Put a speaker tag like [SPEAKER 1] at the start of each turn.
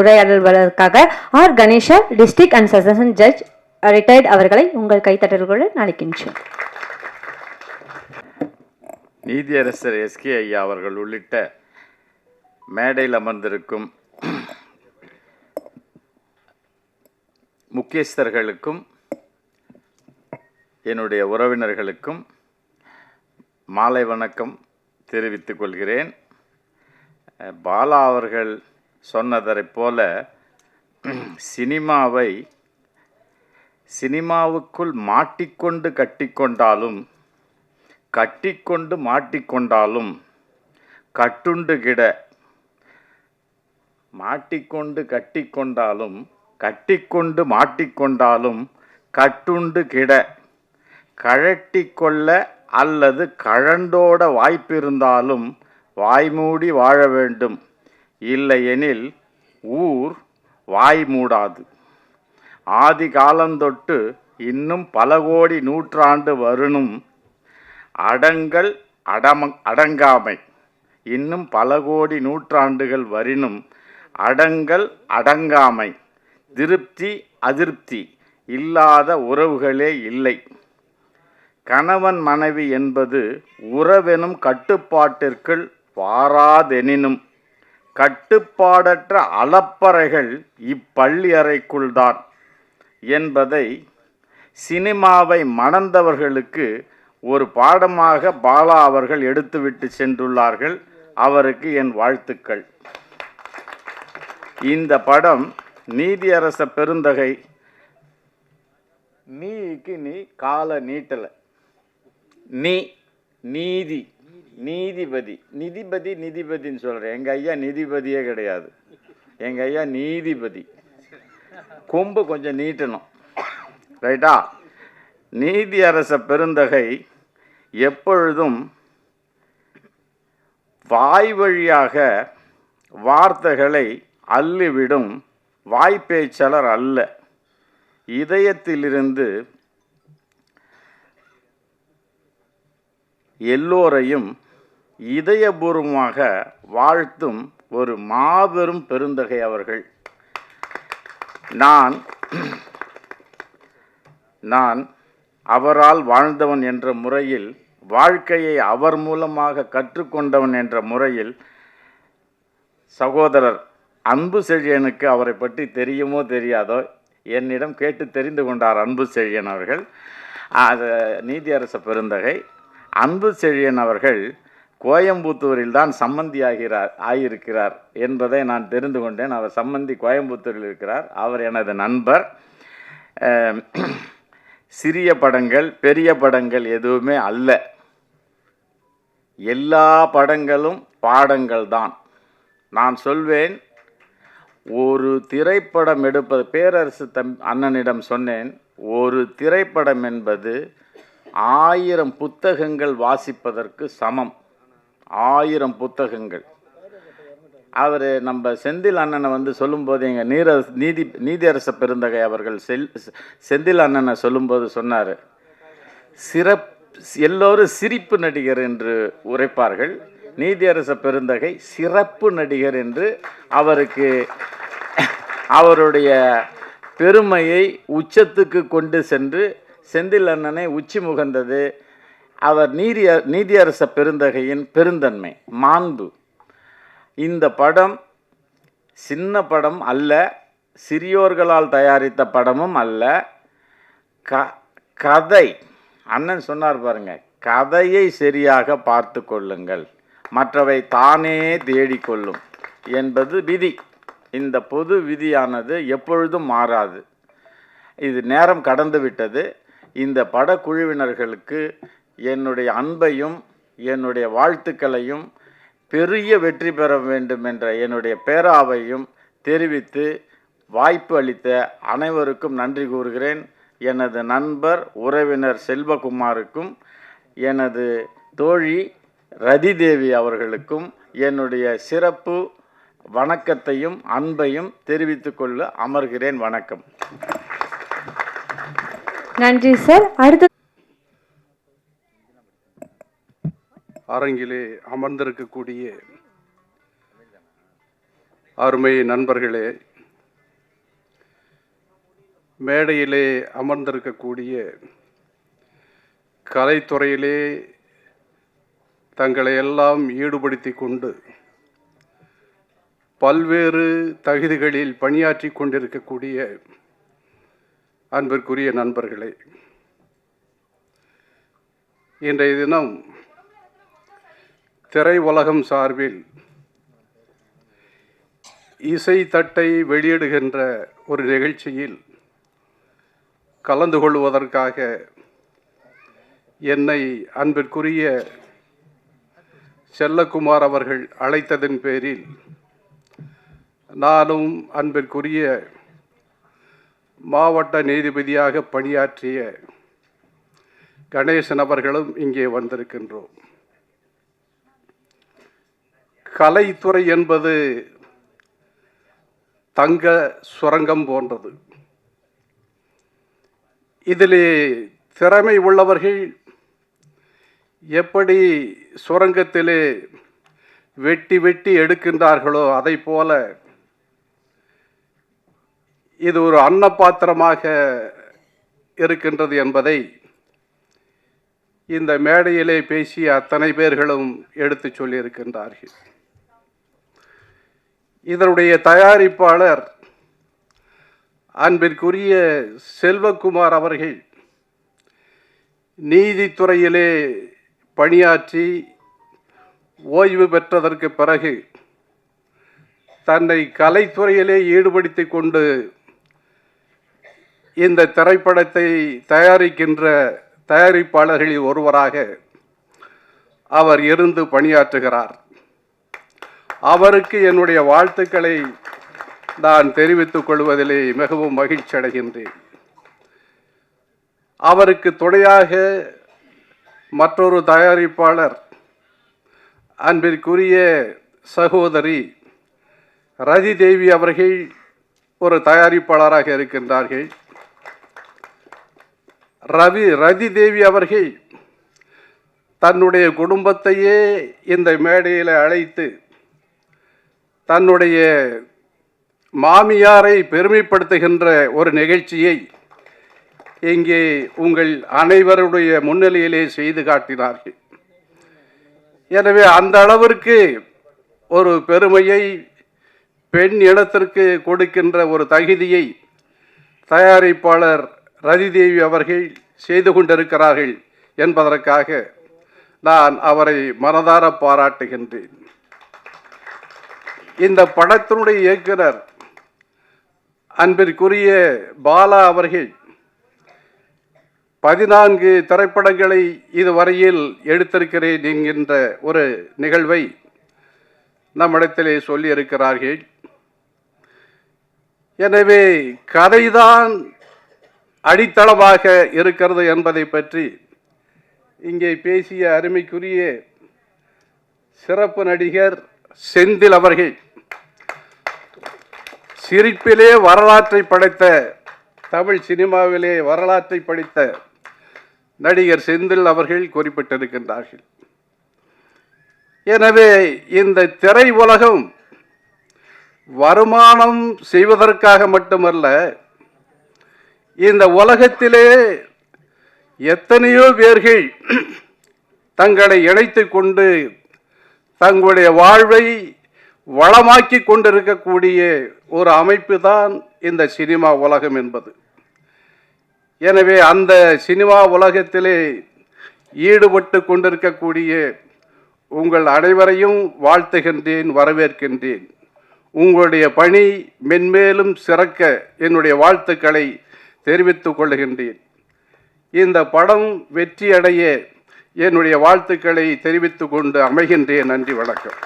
[SPEAKER 1] உரையாடல்வதற்காக R Ganesha district and sessions judge retired அவர்களை உங்கள் கைத்தட்டல்களுடன் அழைக்கின்றோம்.
[SPEAKER 2] நீதியரசர் எஸ்கே ஐயா அவர்கள் உள்ளிட்ட மேடையில் அமர்ந்திருக்கும் முக்கியஸ்தர்களுக்கும் என்னுடைய உறவினர்களுக்கும் மாலை வணக்கம் தெரிவித்துக் கொள்கிறேன். பாலா அவர்கள் சொன்னதைப் போல சினிமாவை சினிமாவுக்குள் மாட்டிக்கொண்டு கட்டிக்கொண்டாலும் கட்டிக்கொண்டு மாட்டிக்கொண்டாலும் கட்டுண்டு கிட மாட்டிக்கொண்டு கட்டிக்கொண்டாலும் கட்டிக்கொண்டு மாட்டிக்கொண்டாலும் கட்டுண்டு கிட கழட்டிக்கொள்ள அல்லது கழண்டோட வாய்ப்பிருந்தாலும் வாய்மூடி வாழ வேண்டும். இல்லையெனில் ஊர் வாய் மூடாது ஆதி காலந்தொட்டு இன்னும் பல கோடி நூற்றாண்டு வருணும். அடங்கல் அடம அடங்காமை இன்னும் பல கோடி நூற்றாண்டுகள் வரினும். அடங்கல் அடங்காமை திருப்தி அதிருப்தி இல்லாத உறவுகளே இல்லை. கணவன் மனைவி என்பது உறவெனும் கட்டுப்பாட்டிற்குள் வாராதெனினும். கட்டுப்பாடற்ற அலப்பறைகள் இப்பள்ளி அறைக்குள்தான் என்பதை சினிமாவை மணந்தவர்களுக்கு ஒரு பாடமாக பாலா அவர்கள் எடுத்துவிட்டு சென்றுள்ளார்கள். அவருக்கு என் வாழ்த்துக்கள். இந்த படம் நீதியரச பெருந்தகை. நீக்கு நீ கால நீட்டலை. நீ நீதி. நீதிபதி. நிதிபதி நிதிபதின்னு சொல்கிறேன் எங்கள் ஐயா நிதிபதியே கிடையாது. எங்கள் ஐயா நீதிபதி. கொம்பு கொஞ்சம் நீட்டணும். ரைட்டா? நீதியரச பெருந்தகை எப்பொழுதும் வாய் வழியாக வார்த்தைகளை அள்ளிவிடும் வாய்ப்பேச்சாளர் அல்ல. இதயத்திலிருந்து எல்லோரையும் இதயபூர்வமாக வாழ்த்தும் ஒரு மாபெரும் பெருந்தகை அவர்கள். நான் நான் அவரால் வாழ்ந்தவன் என்ற முறையில் வாழ்க்கையை அவர் மூலமாக கற்றுக்கொண்டவன் என்ற முறையில் சகோதரர் அன்பு செழியனுக்கு அவரை பற்றி தெரியுமோ தெரியாதோ என்னிடம் கேட்டு தெரிந்து கொண்டார் அன்பு செழியன் அவர்கள். அது நீதியரச பெருந்தகை. அன்பு செழியன் அவர்கள் கோயம்புத்தூரில் தான் சம்மந்தி ஆகிறார் ஆகியிருக்கிறார் என்பதை நான் தெரிந்து கொண்டேன். அவர் சம்மந்தி கோயம்புத்தூரில் இருக்கிறார். அவர் எனது நண்பர். சிறிய படங்கள் பெரிய படங்கள் எதுவுமே அல்ல. எல்லா படங்களும் பாடங்கள் தான் நான் சொல்வேன் ஒரு திரைப்படம் எடுப்பது பேரரசு தம் அண்ணனிடம் சொன்னேன் ஒரு திரைப்படம் என்பது ஆயிரம் புத்தகங்கள் வாசிப்பதற்கு சமம். ஆயிரம் புத்தகங்கள். அவர் நம்ம செந்தில் அண்ணனை வந்து சொல்லும்போது எங்கள் நீர நீதி நீதியரச பெருந்தகை அவர்கள் செல் செந்தில் அண்ணனை சொல்லும்போது சொன்னார் சிறப் எல்லோரும் சிரிப்பு நடிகர் என்று உரைப்பார்கள். நீதியரச பெருந்தகை சிறப்பு நடிகர் என்று அவருக்கு அவருடைய பெருமையை உச்சத்துக்கு கொண்டு சென்று செந்தில் அண்ணனை உச்சி முகந்தது. அவர் நீதிய நீதியரச பெருந்தகையின் பெருந்தன்மை மாண்பு. இந்த படம் சின்ன படம் அல்ல சிறியோர்களால் தயாரித்த படமும் அல்ல. க கதை அண்ணன் சொன்னார் பாருங்க கதையை சரியாக பார்த்து கொள்ளுங்கள் மற்றவை தானே தேடிக்கொள்ளும் என்பது விதி. இந்த பொது விதியானது எப்பொழுதும் மாறாது. இது நேரம் கடந்து விட்டது. இந்த படக்குழுவினர்களுக்கு என்னுடைய அன்பையும் என்னுடைய வாழ்த்துக்களையும் பெரிய வெற்றி பெற வேண்டும் என்ற என்னுடைய பேராவையும் தெரிவித்து வாய்ப்பு அளித்த அனைவருக்கும் நன்றி கூறுகிறேன். எனது நண்பர் உறவினர் செல்வகுமாருக்கும் எனது தோழி ரதிதேவி அவர்களுக்கும் என்னுடைய சிறப்பு வணக்கத்தையும் அன்பையும் தெரிவித்துக்கொள்ள அமர்கிறேன். வணக்கம்.
[SPEAKER 1] நன்றி சார் அடுத்து
[SPEAKER 3] அரங்கிலே அமர்ந்திருக்கக்கூடிய அருமை நண்பர்களே மேடையிலே அமர்ந்திருக்கக்கூடிய கலைத்துறையிலே தங்களை எல்லாம் ஈடுபடுத்தி கொண்டு பல்வேறு தகுதிகளில் பணியாற்றி கொண்டிருக்கக்கூடிய அன்பிற்குரிய நண்பர்களே இன்றைய தினம் திரை உலகம் சார்பில் இசை தட்டை வெளியிடுகின்ற ஒரு நிகழ்ச்சியில் கலந்து கொள்வதற்காக என்னை அன்பிற்குரிய செல்லக்குமார் அவர்கள் அழைத்ததன் பேரில் நானும் அன்பிற்குரிய மாவட்ட நீதிபதியாக பணியாற்றிய கணேசன் அவர்களும் இங்கே வந்திருக்கின்றோம். கலைத்துறை என்பது தங்க சுரங்கம் போன்றது. இதிலே திறமை உள்ளவர்கள் எப்படி சுரங்கத்திலே வெட்டி வெட்டி எடுக்கின்றார்களோ அதை போல இது ஒரு அன்னப்பாத்திரமாக இருக்கின்றது என்பதை இந்த மேடையிலே பேசிய அத்தனை பேர்களும் எடுத்துச் சொல்லியிருக்கின்றார்கள். இதனுடைய தயாரிப்பாளர் அன்பிற்குரிய செல்வகுமார் அவர்கள் நீதித்துறையிலே பணியாற்றி ஓய்வு பெற்றதற்கு பிறகு தன்னை கலைத்துறையிலே ஈடுபடுத்தி கொண்டு இந்த திரைப்படத்தை தயாரிக்கின்ற தயாரிப்பாளர்களில் ஒருவராக அவர் இருந்து பணியாற்றுகிறார். அவருக்கு என்னுடைய வாழ்த்துக்களை நான் தெரிவித்துக் கொள்வதிலே மிகவும் மகிழ்ச்சி அடைகின்றேன். அவருக்கு துணையாக மற்றொரு தயாரிப்பாளர் அன்பிற்குரிய சகோதரி ரதி தேவி அவர்கள் ஒரு தயாரிப்பாளராக இருக்கின்றார்கள். ரவி ரதி தேவி அவர்கள் தன்னுடைய குடும்பத்தையே இந்த மேடையில் அழைத்து தன்னுடைய மாமியாரை பெருமைப்படுத்துகின்ற ஒரு நிகழ்ச்சியை இங்கே உங்கள் அனைவருடைய முன்னிலையிலே செய்து காட்டினார்கள். எனவே அந்த அளவிற்கு ஒரு பெருமையை பெண் இனத்திற்கு கொடுக்கின்ற ஒரு தகுதியை தயாரிப்பாளர் ரதிதேவி அவர்கள் செய்து கொண்டிருக்கிறார்கள் என்பதற்காக நான் அவரை மனதார பாராட்டுகின்றேன். இந்த படத்தினுடைய இயக்குனர் அன்பிற்குரிய பாலா அவர்கள் பதினான்கு திரைப்படங்களை இதுவரையில் எடுத்திருக்கிறேன் என்கின்ற ஒரு நிகழ்வை நம்மிடத்திலே சொல்லியிருக்கிறார்கள். எனவே கதைதான் அடித்தளமாக இருக்கிறது என்பதை பற்றி இங்கே பேசிய அருமைக்குரிய சிறப்பு நடிகர் செந்தில் அவர்கள் சிரிப்பிலே வரலாற்றை படைத்த தமிழ் சினிமாவிலே வரலாற்றை படித்த நடிகர் செந்தில் அவர்கள் குறிப்பிட்டிருக்கின்றார்கள். எனவே இந்த திரை உலகம் வருமானம் செய்வதற்காக மட்டுமல்ல இந்த உலகத்திலே எத்தனையோ பேர்கள் தங்களை இணைத்து கொண்டு தங்களுடைய வாழ்வை வளமாக்கி கொண்டிருக்கக்கூடிய ஒரு அமைப்பு தான் இந்த சினிமா உலகம் என்பது. எனவே அந்த சினிமா உலகத்திலே ஈடுபட்டு கொண்டிருக்கக்கூடிய உங்கள் அனைவரையும் வாழ்த்துகின்றேன் வரவேற்கின்றேன். உங்களுடைய பணி மென்மேலும் சிறக்க என்னுடைய வாழ்த்துக்களை தெரிவித்துக் கொள்கின்றேன். இந்த படம் வெற்றியடைய என்னுடைய வாழ்த்துக்களை தெரிவித்துக் கொண்டு அமைகின்றேன். நன்றி வணக்கம்.